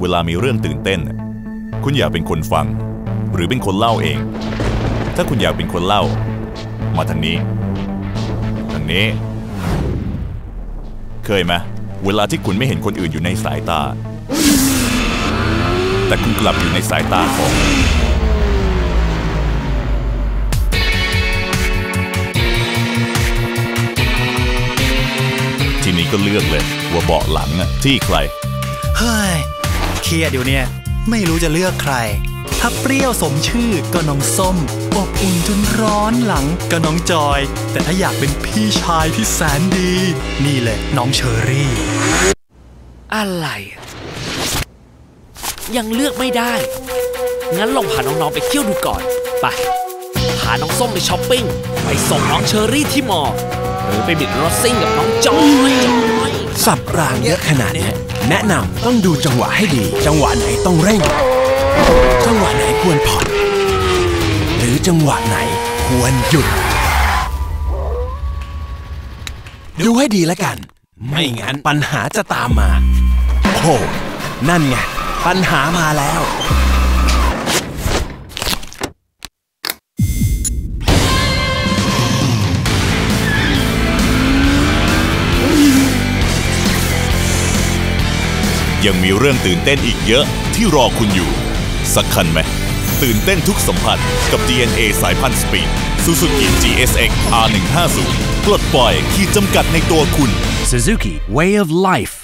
เวลามีเรื่องตื่นเต้น คุณอยากเป็นคนฟัง หรือเป็นคนเล่าเอง ถ้าคุณอยากเป็นคนเล่า มาทางนี้ ทางนี้ เคยไหมเวลาที่คุณไม่เห็นคนอื่นอยู่ในสายตา แต่คุณกลับอยู่ในสายตาของทีนี้ก็เลือกเลยว่าเบาะหลังอะที่ใคร เฮ้ย เครียดอยู่เนี่ย ไม่รู้จะเลือกใคร ถ้าเปรี้ยวสมชื่อก็น้องส้ม อบอุ่นจนร้อนหลังก็น้องจอย แต่ถ้าอยากเป็นพี่ชายที่แสนดี นี่เลยน้องเชอรี่ อะไรอะยังเลือกไม่ได้ งั้นลองพาน้องๆไปเที่ยวดูก่อน ไปพาน้องส้มไปช้อปปิ้ง ไปส่งน้องเชอรี่ที่มอหรือไปบิดรถซิ่งกับน้องจอยจอยสับรางเยอะขนาดเนี้ย แนะนำต้องดูจังหวะให้ดี จังหวะไหนต้องเร่ง จังหวะไหนควรผ่อน หรือจังหวะไหนควรหยุด ดูให้ดีแล้วกัน ไม่งั้นปัญหาจะตามมา โอ้โหนั่นไง ปัญหามาแล้ว ยังมีเรื่องตื่นเต้นอีกเยอะที่รอคุณอยู่ สักคันไหม ตื่นเต้นทุกสัมผัสกับ DNA สายพันธุ์สปีด Suzuki GSX R150 ปลดปล่อยขีดจำกัดในตัวคุณ Suzuki Way of Life